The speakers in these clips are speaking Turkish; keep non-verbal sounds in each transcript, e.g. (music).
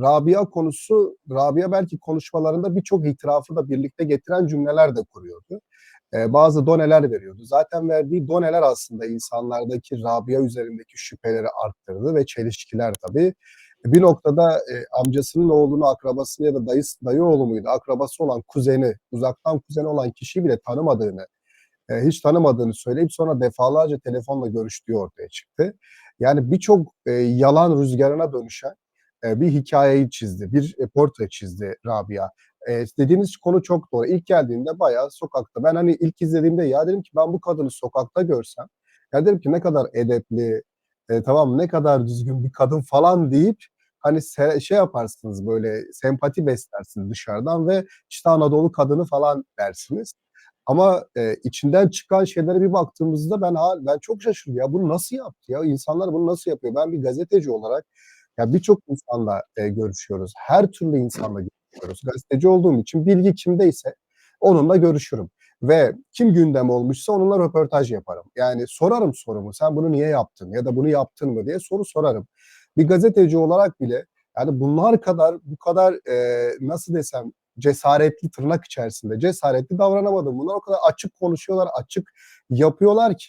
Rabia konusu, Rabia belki konuşmalarında birçok itirafı da birlikte getiren cümleler de kuruyordu. Eee, bazı doneler veriyordu. Zaten verdiği doneler aslında insanlardaki Rabia üzerindeki şüpheleri arttırdı ve çelişkiler tabii. Bir noktada, eee, amcasının oğlunu, akrabasını ya da dayıs dayı oğlu muydu, akrabası olan kuzeni, uzaktan kuzeni olan kişiyi bile tanımadığını, eee, hiç tanımadığını söyleyip sonra defalarca telefonla görüştüğü ortaya çıktı. Yani birçok, eee, yalan rüzgarına dönüşen, bir hikâyeyi çizdi, bir, eee, portre çizdi Rabia. Eee, dediğiniz konu çok doğru. İlk geldiğinde bayağı sokakta Ben, hani, ilk izlediğimde ya dedim ki ben bu kadını sokakta görsem, ya derim ki ne kadar edepli, eee, tamam ne kadar düzgün bir kadın falan deyip, hani, se şey yaparsınız, böyle sempati beslersiniz dışarıdan ve işte Anadolu kadını falan dersiniz. Ama, eee, içinden çıkan şeylere bir baktığımızda ben hâl ben çok şaşırdım. Ya bunu nasıl yaptı ya? İnsanlar bunu nasıl yapıyor? Ben bir gazeteci olarak ya birçok insanla, eee, görüşüyoruz. Her türlü insanla görüşüyoruz. Gazeteci olduğum için bilgi kimdeyse onunla görüşürüm ve kim gündem olmuşsa onunla röportaj yaparım. Yani sorarım sorumu, "Sen bunu niye yaptın?" ya da "Bunu yaptın mı?" diye soru sorarım. Bir gazeteci olarak bile, yani bunlar kadar, bu kadar, eee, nasıl desem, cesaretli, tırnak içerisinde cesaretli davranamadım. Bunlar o kadar açık konuşuyorlar, açık yapıyorlar ki.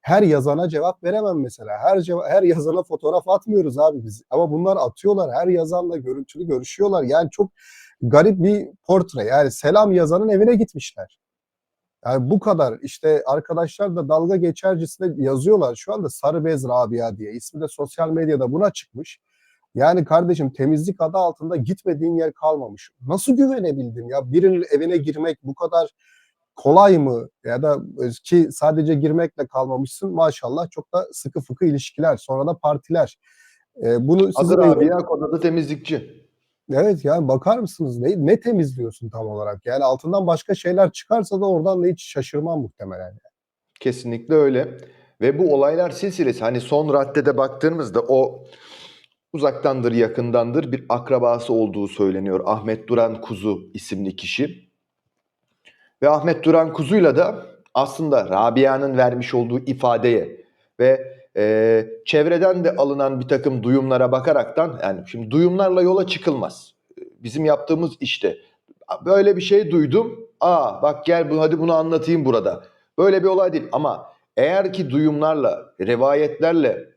Her yazana cevap veremem mesela. Her ceva her yazana fotoğraf atmıyoruz abi biz ama bunlar atıyorlar. Her yazanla görüntülü görüşüyorlar. Yani çok garip bir portre. Yani selam yazanın evine gitmişler. Yani bu kadar. İşte arkadaşlar da dalga geçercesine yazıyorlar şu anda "Sarı bez Rabia" diye. İsmi de sosyal medyada buna çıkmış. Yani kardeşim temizlik adı altında gitmediğin yer kalmamış. Nasıl güvenebildin ya? Birinin evine girmek bu kadar kolay mı? Ya da ki sadece girmekle kalmamışsın maşallah çok da sıkı fıkı ilişkiler, sonra da partiler. Eee, bunu Adı sizin Rabia, kod adı temizlikçi. Evet, yani bakar mısınız? Ne ne temizliyorsun tam olarak? Yani altından başka şeyler çıkarsa da oradan da hiç şaşırmam muhtemelen yani. Kesinlikle öyle ve bu olaylar silsilesi, hani, son raddede baktığımızda o uzaktandır yakındandır bir akrabası olduğu söyleniyor Ahmet Duran Kuzu isimli kişi. Ve Ahmet Duran Kuzu'yla da aslında Rabia'nın vermiş olduğu ifadeye ve, eee, çevreden de alınan birtakım duyumlara bakaraktan, yani şimdi duyumlarla yola çıkılmaz. Bizim yaptığımız işte, böyle bir şey duydum, a, bak gel bu hadi bunu anlatayım burada. Böyle bir olay değil ama eğer ki duyumlarla, rivayetlerle,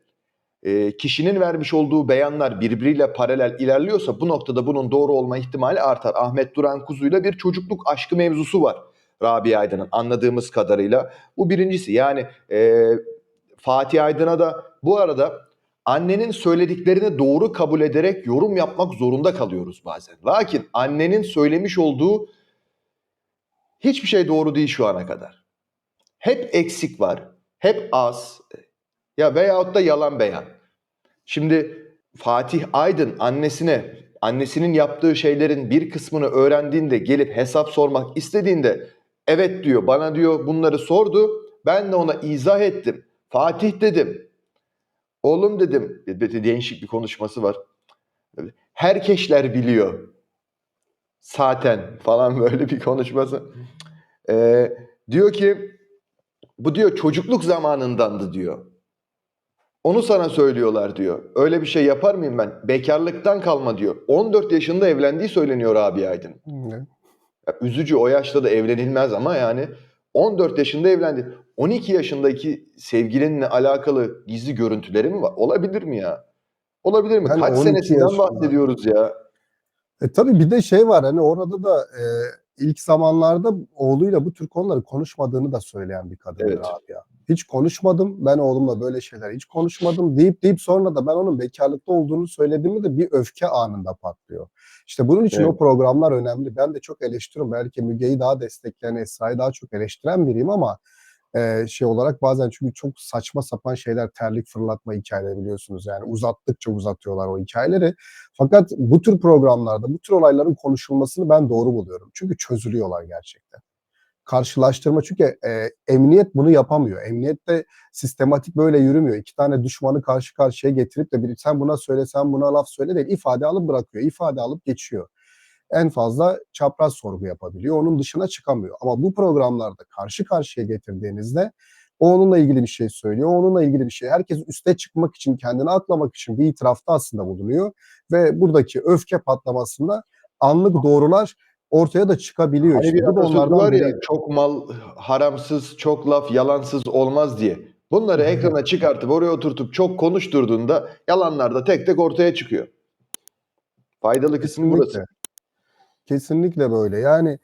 eee, kişinin vermiş olduğu beyanlar birbiriyle paralel ilerliyorsa bu noktada bunun doğru olma ihtimali artar. Ahmet Duran Kuzu'yla bir çocukluk aşkı mevzusu var Rabia Aydın'ın anladığımız kadarıyla. Bu birincisi. Yani, eee, Fatih Aydın'a da bu arada annenin söylediklerini doğru kabul ederek yorum yapmak zorunda kalıyoruz bazen. Lakin annenin söylemiş olduğu hiçbir şey doğru değil şu ana kadar. Hep eksik var, hep az, ya veyahut da yalan beyan. Şimdi Fatih Aydın annesine, annesinin yaptığı şeylerin bir kısmını öğrendiğinde gelip hesap sormak istediğinde evet diyor, bana diyor bunları sordu. Ben de ona izah ettim. Fatih dedim. Oğlum dedim, de değişik bir konuşması var. Herkesler biliyor. Zaten falan (laughs) böyle bir konuşması. Eee, diyor ki bu diyor çocukluk zamanındandı diyor. Onu sana söylüyorlar diyor. Öyle bir şey yapar mıyım ben? Bekarlıktan kalma diyor. 14 yaşında evlendiği söyleniyor Rabia Aydın. Ya üzücü o yaşta da evlenilmez ama yani 14 yaşında evlendi. 12 yaşındaki sevgilinle alakalı gizli görüntüleri mi var? Olabilir mi ya? Olabilir mi? Yani Kaç 12 senesinden yaşında. bahsediyoruz ya? E, tabii bir de şey var, hani, orada da, eee, ilk zamanlarda oğluyla bu tür konuları konuşmadığını da söyleyen bir kadın Evet. Rabia. "Hiç konuşmadım, ben oğlumla böyle şeyler hiç konuşmadım." deyip deyip sonra da ben onun bekarlıkta olduğunu söylediğimde de bir öfke anında patlıyor. İşte bunun için Evet. o programlar önemli. Ben de çok eleştiriyorum. Belki Müge'yi daha destekleyen, Esra'yı daha çok eleştiren biriyim ama, eee, şey olarak bazen çünkü çok saçma sapan şeyler, terlik fırlatma hikâyeleri biliyorsunuz yani uzattıkça uzatıyorlar o hikâyeleri. Fakat bu tür programlarda bu tür olayların konuşulmasını ben doğru buluyorum. Çünkü çözülüyorlar gerçekten. Karşılaştırma çünkü, eee, emniyet bunu yapamıyor. Emniyette sistematik böyle yürümüyor. 2 tane düşmanı karşı karşıya getirip de biri sen buna söyle, sen buna laf söyle değil. İfade alıp bırakıyor. İfade alıp geçiyor. En fazla çapraz sorgu yapabiliyor. Onun dışına çıkamıyor. Ama bu programlarda karşı karşıya getirdiğinizde O onunla ilgili bir şey söylüyor. Onunla ilgili bir şey. Herkes üste çıkmak için, kendini atlamak için bir itirafta aslında bulunuyor. Ve buradaki öfke patlamasında anlık doğrular ortaya da çıkabiliyor. Hani işte. bir atasözü var ya biri. çok mal haramsız, çok laf yalansız olmaz diye. Bunları ekrana çıkartıp oraya oturtup çok konuşturduğunda yalanlar da tek tek ortaya çıkıyor. Faydalı kısmı burası. Kesinlikle böyle. Yani